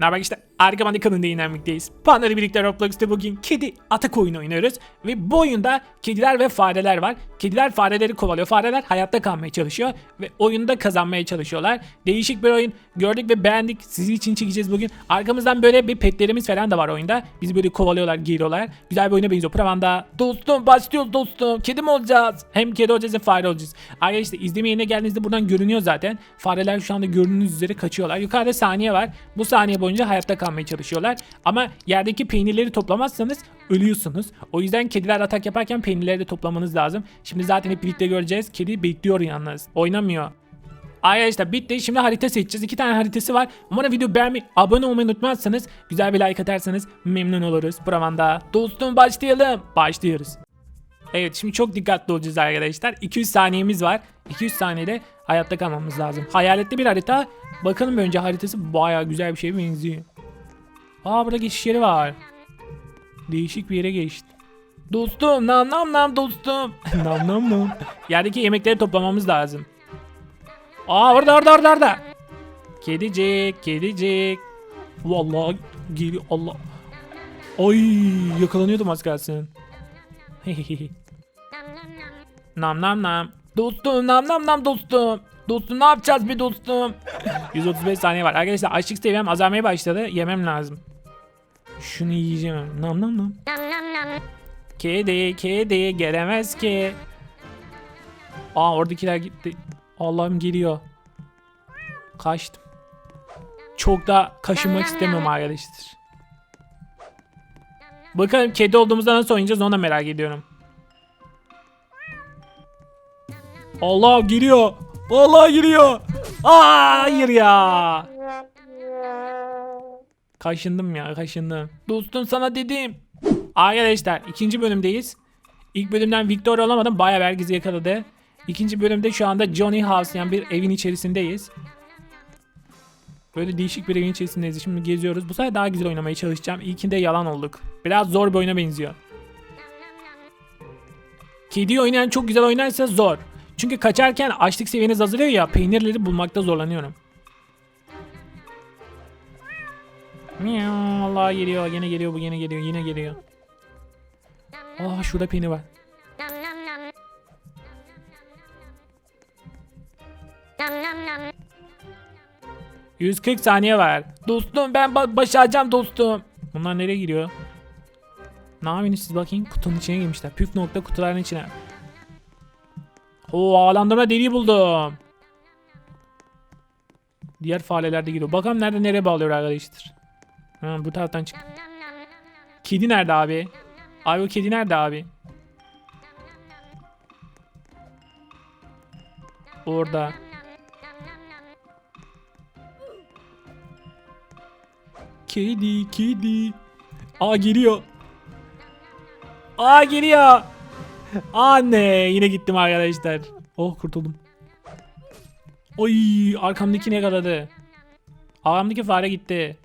Ne haber işte Argaman kanalında yayınlanmaktayiz. Panda'yla birlikte Roblox'ta bugün kedi atak oyunu oynuyoruz. Ve bu oyunda kediler ve fareler var. Kediler fareleri kovalıyor. Fareler hayatta kalmaya çalışıyor. Ve oyunda kazanmaya çalışıyorlar. Değişik bir oyun gördük ve beğendik. Sizin için çekeceğiz bugün. Arkamızdan böyle bir petlerimiz falan da var oyunda. Bizi böyle kovalıyorlar, geliyorlar. Güzel bir oyuna benziyor. Pravanda. Dostum başlıyoruz dostum. Kedi mi olacağız? Hem kedi olacağız hem fare olacağız. Arkadaşlar izleme yerine geldiğinizde buradan görünüyor zaten. Fareler şu anda gördüğünüz üzere kaçıyorlar. Yukarıda saniye var. Bu saniye boyunca hayatta kalmaya çalışıyorlar. Ama yerdeki peynirleri toplamazsanız ölüyorsunuz. O yüzden kediler atak yaparken peynirleri de toplamanız lazım. Şimdi zaten hep birlikte göreceğiz. Kedi bekliyor yalnız. Oynamıyor. Arkadaşlar bitti. Şimdi harita seçeceğiz. İki tane haritası var. Umarım video beğenmeyi, abone olmayı unutmazsanız, güzel bir like atarsanız memnun oluruz. Bravanda. Dostum başlayalım. Başlıyoruz. Evet şimdi çok dikkatli olacağız arkadaşlar. 200 saniyemiz var. 200 saniyede hayatta kalmamız lazım. Hayaletli bir harita. Bakalım önce haritası baya güzel bir şeye benziyor. Aa burada geçiş yeri var. Değişik bir yere geçti. Dostum nam nam nam dostum. nam nam nam. Yerdeki yemekleri toplamamız lazım. Aa orada orada orada orada. Kedicik kedicik. Vallahi geliyor Allah. Ay yakalanıyordum az kalsın. nam nam nam. Dostum nam nam nam dostum. Dostum ne yapacağız bir dostum? 135 saniye var. Arkadaşlar açlık seviyem azalmaya başladı. Yemem lazım. Şunu yiyeceğim. Nam nam nam. Kedi kedi gelemez ki. Aa oradakiler gitti. Allah'ım geliyor. Kaçtım. Çok da kaşınmak istemiyorum arkadaşlar. Bakalım kedi olduğumuzda nasıl oynayacağız onu da merak ediyorum. Allah giriyor. Allah giriyor. Aa, hayır ya. Kaşındım ya kaşındım. Dostum sana dedim. Arkadaşlar ikinci bölümdeyiz. İlk bölümden Victor olamadım. Bayağı herkesi yakaladı. İkinci bölümde şu anda Johnny House yani bir evin içerisindeyiz. Böyle değişik bir evin içerisindeyiz. Şimdi geziyoruz. Bu sefer daha güzel oynamaya çalışacağım. İlkinde yalan olduk. Biraz zor bir oyuna benziyor. Kedi oynayan çok güzel oynarsa zor. Çünkü kaçarken açlık seviyeniz azalıyor ya peynirleri bulmakta zorlanıyorum. Allah geliyor yine geliyor bu yine geliyor yine geliyor. Aa şurada peynir var. 140 saniye var. Dostum ben ba- başaracağım dostum. Bunlar nereye giriyor? Ne yapıyorsunuz siz bakayım kutunun içine girmişler. Püf nokta kutuların içine. Oo ağlandırma deliği buldum. Diğer fareler de giriyor. Bakalım nerede nereye bağlıyor arkadaşlar. Ha, bu taraftan çık. Kedi nerede abi? Abi o kedi nerede abi? Orada. Kedi, kedi. Aa geliyor. Aa geliyor. Anne yine gittim arkadaşlar. Oh kurtuldum. Oy arkamdaki ne kaladı? Arkamdaki fare gitti.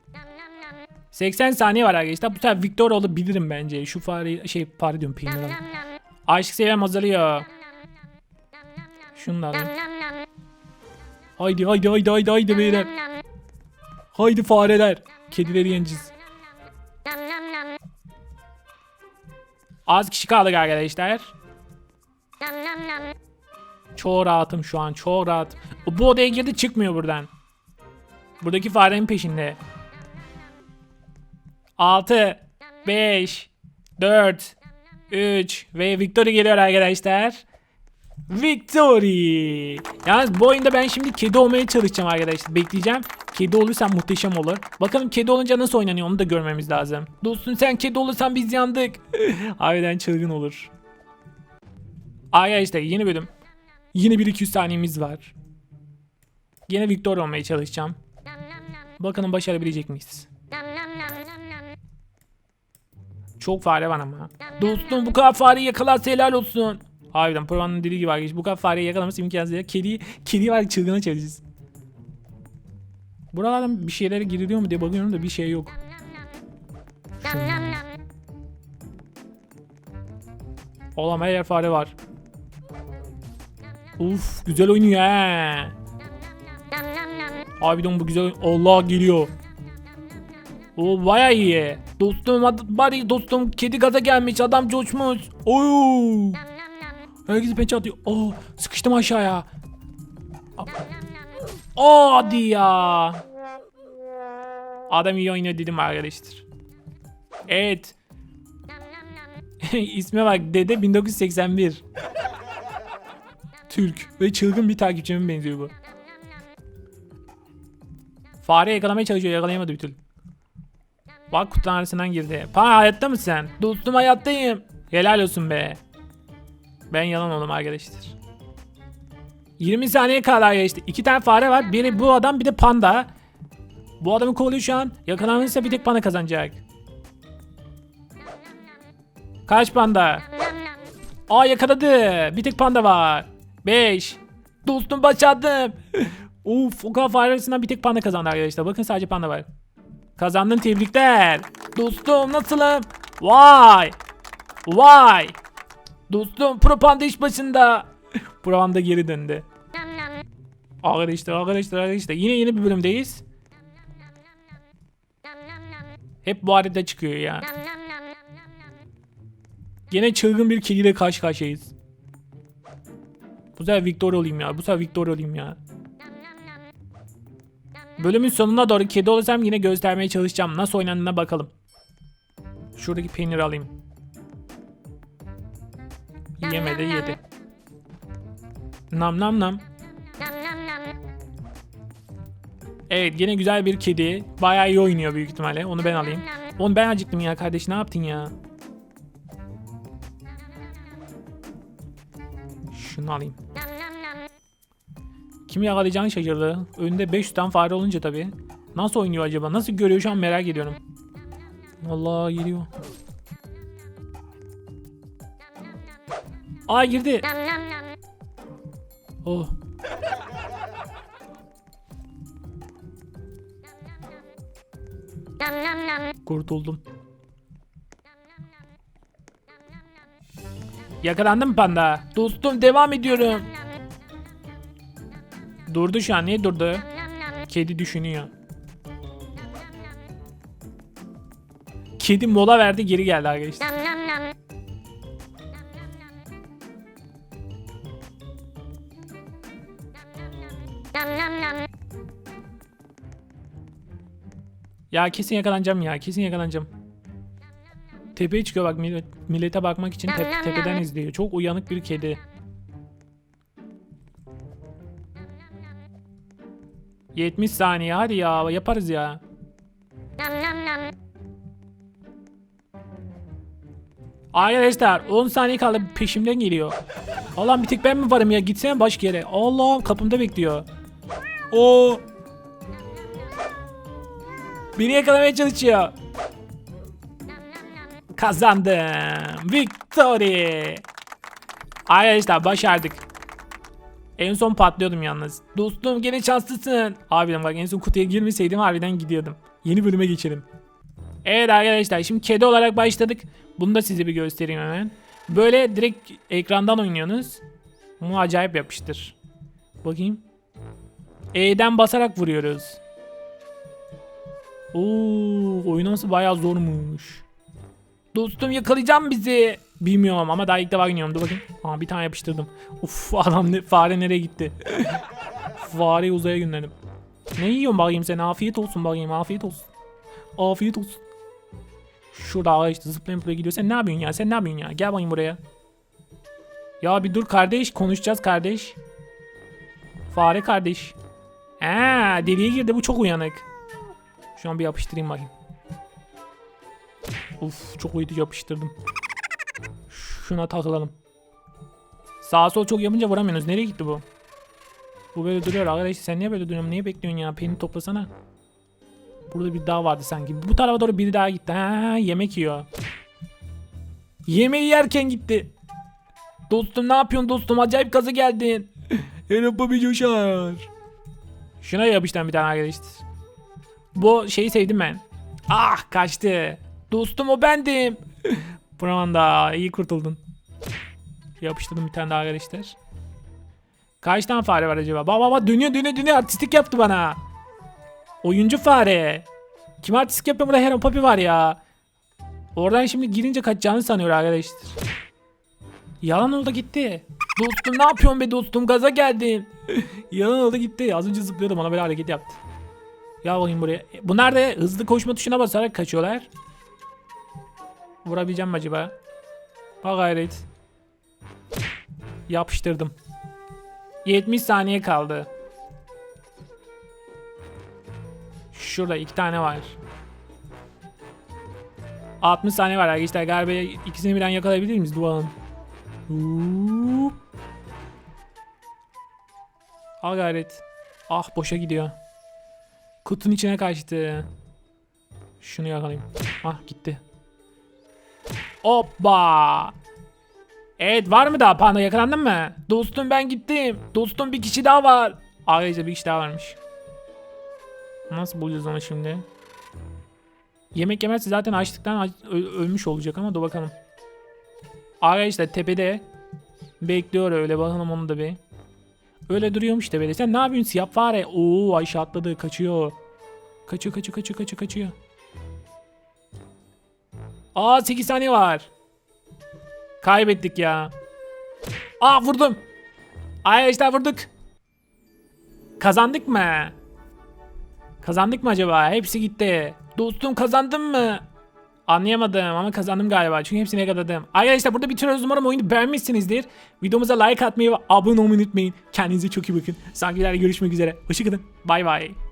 80 saniye var arkadaşlar. Bu sefer Victor olabilirim bence. Şu fare şey fare diyorum peynir. Aşk seviyem azalıyor. Şunu da alayım. Haydi haydi haydi haydi haydi beyler. Haydi fareler. Kedileri yeneceğiz. Az kişi kaldık arkadaşlar. Çok rahatım şu an çok rahat. Bu odaya girdi çıkmıyor buradan. Buradaki farenin peşinde. 6 5 4 3 ve Victory geliyor arkadaşlar. Victory. Yalnız bu oyunda ben şimdi kedi olmaya çalışacağım arkadaşlar. Bekleyeceğim. Kedi olursam muhteşem olur. Bakalım kedi olunca nasıl oynanıyor onu da görmemiz lazım. Dostum sen kedi olursan biz yandık. Harbiden çılgın olur. Arkadaşlar yeni bölüm. Yine bir 200 saniyemiz var. Yine Victor olmaya çalışacağım. Bakalım başarabilecek miyiz? Çok fare var ama. Dostum bu kadar fareyi yakalarsa helal olsun. Harbiden Provan'ın dediği gibi arkadaşlar bu kadar fareyi yakalaması imkansız. ya. Kedi, kedi var çılgına çevireceğiz. Buralardan bir şeylere giriliyor mu diye bakıyorum da bir şey yok. Oğlum her yer fare var. Uf güzel oynuyor he. Harbiden bu güzel. Allah geliyor. O baya iyi. Dostum bari dostum kedi gaza gelmiş adam coşmuş. Oy. Herkes pençe atıyor. Oh sıkıştım aşağıya. Hadi ya. Adam iyi oynuyor dedim arkadaşlar. Evet. İsme bak Dede 1981. Türk ve çılgın bir takipçime benziyor bu. Fare yakalamaya çalışıyor yakalayamadı bir türlü. Bak kutunun arasından girdi. Pa hayatta mısın sen? Dostum hayattayım. Helal olsun be. Ben yalan oldum arkadaşlar. 20 saniye kadar geçti. İki tane fare var. Biri bu adam bir de panda. Bu adamı kovalıyor şu an. Yakalanırsa bir tek panda kazanacak. Kaç panda? Aa yakaladı. Bir tek panda var. 5. Dostum başardım. Uf o kadar fare arasından bir tek panda kazandı arkadaşlar. Bakın sadece panda var. Kazandın tebrikler. Dostum nasılım? Vay. Vay. Dostum pro panda iş başında. pro panda geri döndü. Arkadaşlar arkadaşlar arkadaşlar yine yeni bir bölümdeyiz. Hep bu harita çıkıyor ya. Yine çılgın bir kediyle karşı karşıyayız. Bu sefer Victor olayım ya. Bu sefer Victor olayım ya. Bölümün sonuna doğru kedi olursam yine göstermeye çalışacağım. Nasıl oynandığına bakalım. Şuradaki peyniri alayım. Yemedi yedi. Nam nam nam. Evet yine güzel bir kedi. Bayağı iyi oynuyor büyük ihtimalle. Onu ben alayım. Onu ben acıktım ya kardeş ne yaptın ya? Şunu alayım. Kim yakalayacağını şaşırdı. Önünde 500 tane fare olunca tabii. Nasıl oynuyor acaba? Nasıl görüyor şu an merak ediyorum. Allah geliyor. Aa girdi. Oh. Kurtuldum. Yakalandın mı panda? Dostum devam ediyorum. Durdu şu an. Niye durdu? Kedi düşünüyor. Kedi mola verdi geri geldi arkadaşlar. Ya kesin yakalanacağım ya. Kesin yakalanacağım. Tepeye çıkıyor bak millet, millete bakmak için tep- tepeden izliyor. Çok uyanık bir kedi. ...70 saniye hadi ya yaparız ya. Arkadaşlar 10 saniye kaldı peşimden geliyor. Allah'ım bir tek ben mi varım ya gitsene başka yere. Allah'ım kapımda bekliyor. O Beni yakalamaya çalışıyor. Kazandım. Victory. Arkadaşlar başardık. En son patlıyordum yalnız. Dostum gene şanslısın. Harbiden bak en son kutuya girmeseydim harbiden gidiyordum. Yeni bölüme geçelim. Evet arkadaşlar şimdi kedi olarak başladık. Bunu da size bir göstereyim hemen. Böyle direkt ekrandan oynuyorsunuz. Bu acayip yapıştır. Bakayım. E'den basarak vuruyoruz. Oo, oynaması bayağı zormuş. Dostum yakalayacağım bizi. Bilmiyorum ama daha ilk defa oynuyorum. Dur bakayım. Aa, bir tane yapıştırdım. Uf adam ne, fare nereye gitti? Fareyi uzaya gönderdim. Ne yiyorsun bakayım sen? Afiyet olsun bakayım. Afiyet olsun. Afiyet olsun. Şurada işte zıplaya zıplaya gidiyor. Sen ne yapıyorsun ya? Sen ne yapıyorsun ya? Gel bakayım buraya. Ya bir dur kardeş. Konuşacağız kardeş. Fare kardeş. Aa, deliye girdi. Bu çok uyanık. Şu an bir yapıştırayım bakayım. Uf çok uydu yapıştırdım. Şuna takılalım. Sağ sol çok yapınca vuramıyorsunuz. Nereye gitti bu? Bu böyle duruyor arkadaş. Sen niye böyle duruyorsun? Niye bekliyorsun ya? Peynir toplasana. Burada bir daha vardı sanki. Bu tarafa doğru biri daha gitti. Ha, yemek yiyor. Yemeği yerken gitti. Dostum ne yapıyorsun dostum? Acayip gazı geldin. Europa bir coşar. Şuna yapıştan bir tane arkadaşlar. Bu şeyi sevdim ben. Ah kaçtı. Dostum o bendim. Branda iyi kurtuldun. Yapıştırdım bir tane daha arkadaşlar. Kaç tane fare var acaba? Baba baba dönüyor dönüyor dönüyor artistik yaptı bana. Oyuncu fare. Kim artistik yapıyor burada Hero Papi var ya. Oradan şimdi girince kaçacağını sanıyor arkadaşlar. Yalan oldu gitti. Dostum ne yapıyorsun be dostum gaza geldin. Yalan oldu gitti. Az önce zıplıyordu bana böyle hareket yaptı. Ya bakayım buraya. Bunlar da hızlı koşma tuşuna basarak kaçıyorlar. Vurabileceğim mi acaba? Ha gayret. Yapıştırdım. 70 saniye kaldı. Şurada iki tane var. 60 saniye var arkadaşlar. Galiba ikisini birden yakalayabilir miyiz Doğan? Hup. Al gayret. Ah boşa gidiyor. Kutunun içine kaçtı. Şunu yakalayayım. Ah gitti. Hoppa. Evet var mı daha panda yakalandın mı? Dostum ben gittim. Dostum bir kişi daha var. Ayrıca bir kişi daha varmış. Nasıl bulacağız onu şimdi? Yemek yemezse zaten açlıktan aç- ölmüş olacak ama dur bakalım. Arkadaşlar tepede bekliyor öyle bakalım onu da bir. Öyle duruyormuş tepede. Sen ne yapıyorsun siyah fare? Oo Ayşe atladı kaçıyor. Kaçıyor kaçıyor kaçıyor kaçıyor kaçıyor. Aa 8 saniye var. Kaybettik ya. Aa vurdum. Arkadaşlar vurduk. Kazandık mı? Kazandık mı acaba? Hepsi gitti. Dostum kazandın mı? Anlayamadım ama kazandım galiba çünkü hepsini yakaladım. Arkadaşlar burada bitiriyoruz umarım oyunu beğenmişsinizdir. Videomuza like atmayı ve abone olmayı unutmayın. Kendinize çok iyi bakın. Sonraki videolarda görüşmek üzere. Hoşçakalın. Bay bay.